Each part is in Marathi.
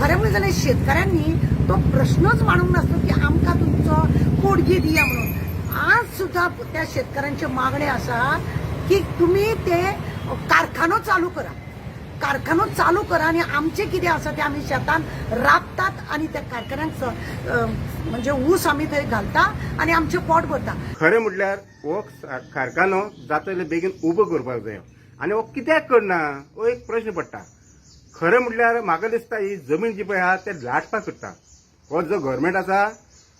खरें म्हणजे जाल्यार शेतकऱ्यांनी तो प्रश्नच मांडूंक नासलो की आमकां तुमचो पोटगी दिया म्हणून. आज सुद्धा त्या शेतकऱ्यांचे मागणे आसा की तुम्ही ते कारखानो चालू करा. कारखानो चालू करा आणि आमचे कितें आसा ते आमी शेतान राबतात आणि त्या कारखान्याक स- म्हणजे ऊस आमी थंय घालता आणि आमचें पोट भरता. खरें म्हटल्यार हो कारखानो जातले बेगीन उबो करपाक जाय. आनी हो कित्याक करना? हो एक प्रश्न पडटा. खरें म्हटल्यार म्हाका दिसता ही जमीन जी पळय आहा ते लाटपाक सोदता हो जो गव्हर्मेंट आसा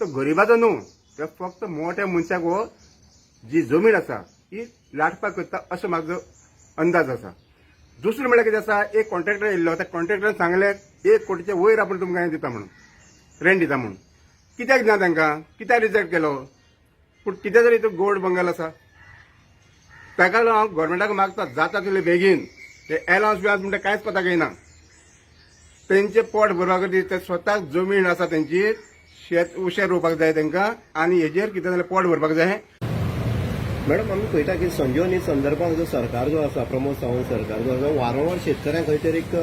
तो गरिबाचो न्हू तो फक्त मोठ्या मनशाक हो जी जमीन आसा ही लाटपाक करता असो म्हाजो अंदाज आसा दुसरें म्हळ्यार कितें आसा एक कॉन्ट्रॅक्टर येयल्लो त्या कॉन्ट्रॅक्टरान सांगलें एक कोटीच्या वयर आपण तुमकां हें दिता म्हणून रेंट दिता म्हणून. कित्याक ना तांकां? कित्याक रिजेक्ट केलो? पूण कितें तरी तो गोल्ड बंगाल आसा ताका लागून हांव गोवोरमेंटाक मागता जाता तितले बेगीन. ते एलावन्स बिलावन्स म्हणटा कांयच कोताक येना तेंचे पोट भरपाक खातीर ते स्वताक जमीन आसा तेंची शेत उशें रोवपाक जाय तांकां आनी हेजेर कितें जाल्यार पोट भरपाक जाय. मॅडम आमी पळयता की संजीवनी संदर्भात जो सरकार जो आसा प्रमोद सावंत सरकार जो आसा वारंवार शेतकऱ्यांक खंय तरी एक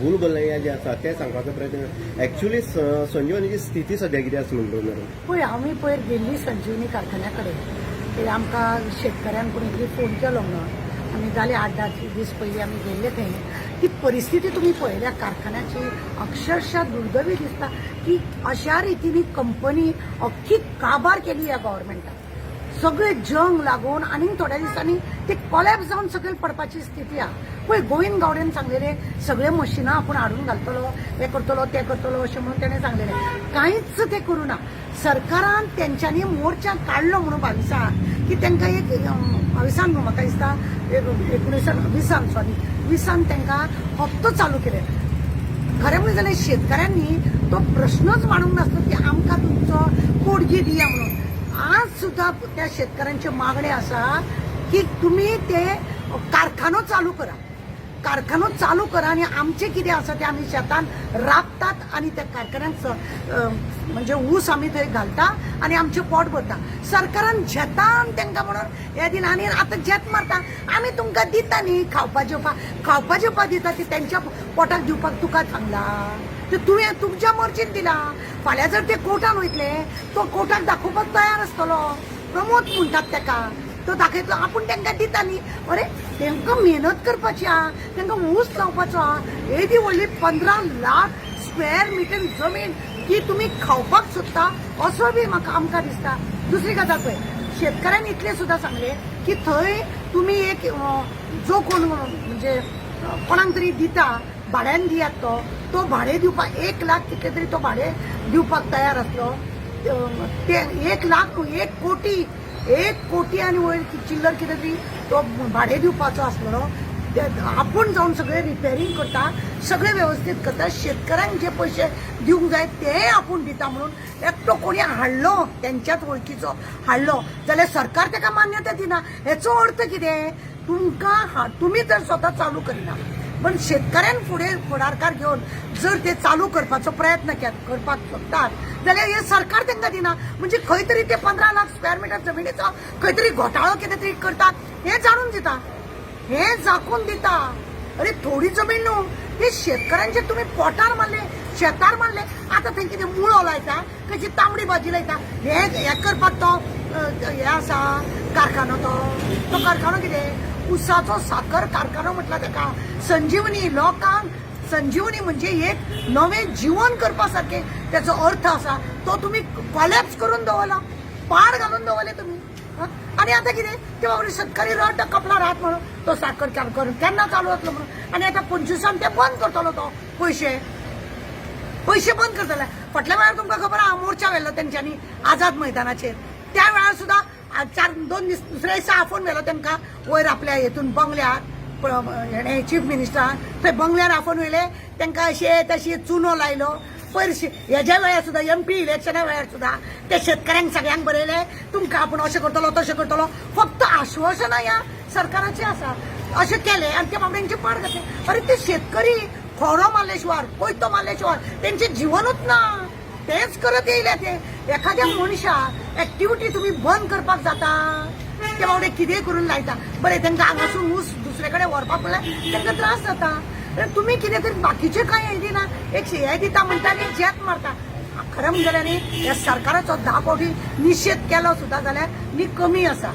भूल भुलैया जे आसा ते सांगपाचो प्रयत्न एक्च्युली संजीवनीची स्थिती सध्या कितें आसा म्हणटा मॅडम? पळय आमी पयर गेल्ली संजीवनी कारखान्या कडेन ते आमकां शेतकऱ्यान कोणी फोन केलो म्हणून. आमी जाले आठ दहा दीस पयलीं आमी गेले थंय ती परिस्थिती तुमी पळयल्या कारखान्याची अक्षरशः दुर्दैवी दिसता की अशा रीतीने कंपनी अख्खी काबार केली ह्या गव्हर्मेंटान सगळे जंग लागून आणि थोड्या दिसांनी ते कॉलॅप जावन सकयल पडपाची स्थिती आहा पळय गोविंद गावडेन सांगलेले सगळे मशिनां आपूण हाडून घालतलो हे करतलो ते करतलो अशें म्हणून तेणें सांगलेले. कांयच ते करूना सरकारान तेंच्यांनी मोर्चा काडलो म्हणून बाविसान की तांकां एक अं, बाविसान म्हाका दिसता एक- एकुणीसान विसान सॉरी विसान तांकां हप्तो चालू केले खरें म्हणजे जाल्यार शेतकऱ्यांनी तो प्रश्नच मांडूंक नासलो की आमकां तुमचो पोडगी दिया म्हणून. आज सुद्दां त्या शेतकऱ्यांचे मागणे आसा की तुम्ही ते कारखानो चालू करा. कारखानो चालू करा आणि आमचे कितें आसा ते आमी शेतान राबतात आणि त्या कारखान्यांचं म्हणजे ऊस आमी थंय घालता आणि आमचें पोट भरता. सरकारान शेतान तांकां म्हणून हे दिना आनी आतां जेत मारता. आमी तुमकां दिता न्ही खावपा जेवपाक खावपा जेवपा दिता ती तेंच्या पोटाक दिवपाक तुका सांगला. ते तुवें तुमच्या मर्जीन दिला. फाल्यां जर ते कोर्टान वयतले तो कोर्टाक दाखोवपाक तयार आसतलो. प्रमोद म्हणटात ताका तो दाखयतलो आपूण तांकां दिता न्ही अरे तांकां मेहनत करपाची आहा तांकां ऊस लावपाचो. आहा एदी व्हडली पंदरा लाख स्क्वेअर मिटर जमीन की तुमी खावपाक सोदता असो बी म्हाका आमकां दिसता. दुसरी गजाल पळय शेतकऱ्यान इतले सुद्दां सांगले की थंय तुमी एक जो कोण म्हणजे कोणाक तरी दिता भाड्यान दियात तो तो भाडे दिवपाक एक लाख कितले तरी तो भाडे दिवपाक तयार आसलो. ते एक लाख एक कोटी एक कोटी आनी वयर चिल्लर कितें तरी तो भाडे दिवपाचो आसलो ते आपूण जावन सगळे रिपेरिंग करता सगळे व्यवस्थीत करता शेतकऱ्यांक जे पयशे दिवंक जाय ते आपूण दिता म्हणून एकटो कोणी हाडलो तेंच्याच वळखीचो हाडलो. जाल्यार सरकार ताका मान्यता दिना. हेचो अर्थ कितें तुमकां तुम्ही तुमी जर स्वता चालू करिना पण शेतकऱ्यान फुडें फुडारकार घेवन जर ते चालू करपाचो प्रयत्न करपाक सोदतात जाल्यार हे सरकार तांकां दिना. म्हणजे खंय तरी ते पंदरा लाख स्क्वेअर मिटर जमिनीचो खंय तरी घोटाळो कितें तरी करतात हे जाणून दिता. हे जाखून दिता. अरे थोडी जमीन न्हू. हे शेतकऱ्यांचे तुम्ही पोटार मारले शेतार मारले. आता थंय कितें मुळो लायता खंयची तांबडी भाजी लायता हे हे करपाक तो हे आसा कारखानो तो. तो कारखानो कितें? उसाचो साखर कारखानो म्हटला तेका संजीवनी लोकांक संजीवनी म्हणजे एक नवें जीवन करपा सारखे त्याचो अर्थ आसा तो तुम्ही कॉलॅप्स करून दवरला. पार घालून दवरले तुम्ही. आणि आता कितें? ते बाबा शेतकरी रड कपला राहत म्हणून. तो साखर कारखानो केन्ना चालू जातलो म्हणून. आणि आता पंचवीसान ते बंद करतलो तो. पयशे पैसे बंद करतले फाटल्या वेळार तुमकां खबर आहा? मोर्चा व्हेल्लो तेंच्यांनी आझाद मैदानाचेर त्या वेळार सुद्दां चार दोन दीस दुसऱ्या दिसा आफोन व्हेलो तांकां वयर आपल्या हेतून बंगल्यार हे चीफ मिनिस्टरान थंय बंगल्यार आफोन व्हेले तांकां अशे तशे चुनो लायलो पयर शे- हेज्या वेळार सुद्दां एम पी इलेक्शना वेळार सुद्दां ते शेतकऱ्यांक सगळ्यांक बरयले तुमकां आपूण अशें करतलो तशें करतलो फक्त आश्वासनां ह्या सरकाराचें आसा अशें केलें आनी त्या बाबड्यांचे पाड घातले. अरे ते शेतकरी खोरो मारले शिवार कोयतो मारले शिवार ना. तेच करत येयल्या ते. एखाद्या मनशाक एक्टिविटी तुम्ही बंद करपाक जाता. ते बावडे कितें करून लायता? बरें तांकां हांगासून ऊस दुसरे कडेन व्हरपाक म्हणल्यार तांकां त्रास जाता. तुम्ही कितें तरी बाकीचे काय हे दिना एक हे दिता म्हणटा आनी जेत मारता. खरें म्हणजे न्ही ह्या सरकाराचो धा कोटी निशेध केलो सुद्दां जाल्यार मी कमी आसा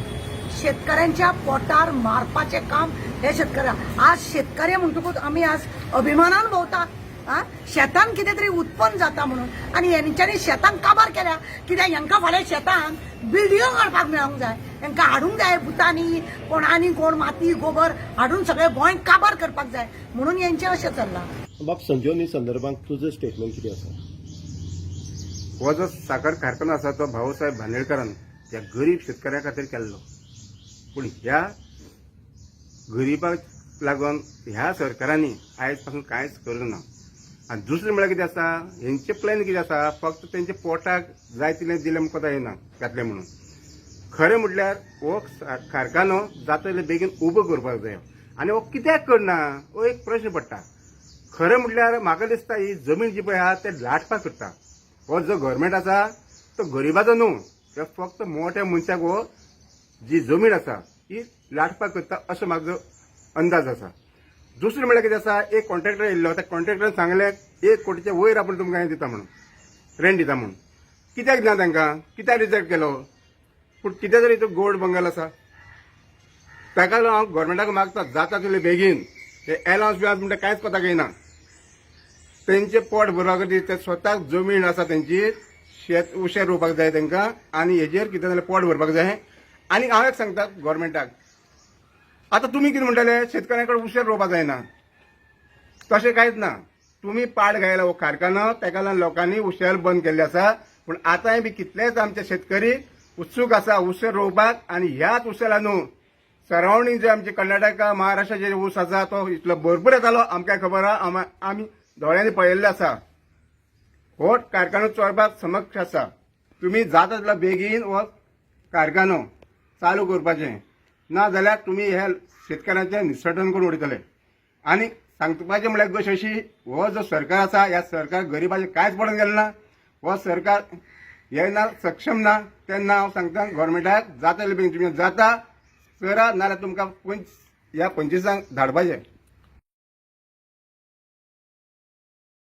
शेतकऱ्यांच्या पोटार मारपाचे काम हे शेतकऱ्या. आज शेतकरी म्हणटकूच आमी आज अभिमानान भोवतात. आ? शेतान कितें तरी उत्पन्न जाता म्हणून. आनी हेंच्यांनी शेतान काबार केल्या कित्याक हांकां फाल्यां शेतान बिल्डिंगो काडपाक मेळोंक जाय. हांकां हाडूंक जाय भुतांनी कोण आनी कोण माती गोबर हाडून सगळें गोंय काबार करपाक जाय. म्हणून हेंचें अशें चल्लां. बाब संजीवनी संदर्भात तुझं स्टेटमेंट किती आसा हो जो साखर कारखानो आसा तो भाऊसाहेब भांदेडकरान त्या गरीब शेतकऱ्या खातीर केल्लो. पूण ह्या गरिबाक लागून ह्या सरकारांनी आयजपासून कांयच करूंक ना आनी दुसरें म्हळ्यार कितें आसा हेंचे प्लॅन कितें आसा फक्त तेंचे पोटाक जाय तितलें दिलें म्हणून कोता येना घातलें म्हणून. खरें म्हटल्यार हो कारखानो जाता बेगीन उबो करपाक जाय आनी हो कित्याक करना हो एक प्रश्न पडटा खरें म्हटल्यार म्हाका दिसता ही जमीन जी पळय आहा ते लाटपाक करता हो जो गव्हर्मेंट आसा तो गरिबाचो न्हू ते फक्त मोठ्या मनशाक हो जी जमीन आसा ही लाटपाक करता असो म्हाजो अंदाज आसा दुसरें म्हणल्यार कितें आसा एक कॉन्ट्रॅक्टर येयल्लो त्या कॉन्ट्रॅक्टरान सांगलें एक कोटीच्या वयर आपूण तुमकां हें दिता म्हणून रेंट दिता म्हणून. कित्याक दिना तांकां? कित्याक रिजेक्ट केलो? पूण कितें तरी तो गोल्ड बंगाल आसा ताका लागून हांव गव्हर्मेंटाक मागता जाता तितले बेगीन. हे एलावन्स बिलावन्स म्हणटा कांयच कोताक येना तेंचे पोट भरपा खातीर ते स्वताक जमीन आसा तेंची शेत उशेर रोवपाक जाय तेंकां आनी हेजेर कितें जाल्यार पोट भरपाक जाय. आनी हांव एक सांगता गव्हर्मेंटाक आतां तुमी कितें म्हणटाले शेतकऱ्यां कडेन उशेर रोवपाक जायना तशें कांयच ना. तुमी पाड घायला हो कारखानो तेका लागून लोकांनी उशेर बंद केल्ले आसा पूण आतांय बी कितलेच आमचे शेतकरी उत्सूक आसा उशेर रोवपाक आनी ह्याच उशेला न्हू सरावंडींग जे आमचे कर्नाटका महाराष्ट्राचे जे ऊस आसा तो इतलो भरपूर येतालो. आमकां खबर आहा? आम- आमी दोळ्यांनी पळयल्ले आसा हो कारखानो चोरपाक समक्ष आसा तुमी जाता तितलो बेगीन हो कारखानो चालू करपाचें. ना जाल्यार तुमी हे शेतकऱ्यांचें निसर्टन करून उडयतले आनी सांगपाचें म्हळ्यार गोश्ट अशी हो जो सरकार आसा ह्या सरकार गरिबाचें कांयच पडून गेलें ना हो सरकार हे ना सक्षम ना तेन्ना हांव सांगता गव्हर्मेंटाक जाता तितलें तुमी जाता करा नाजाल्यार तुमकां पंच ह्या पंचवीसांक धाडपाचें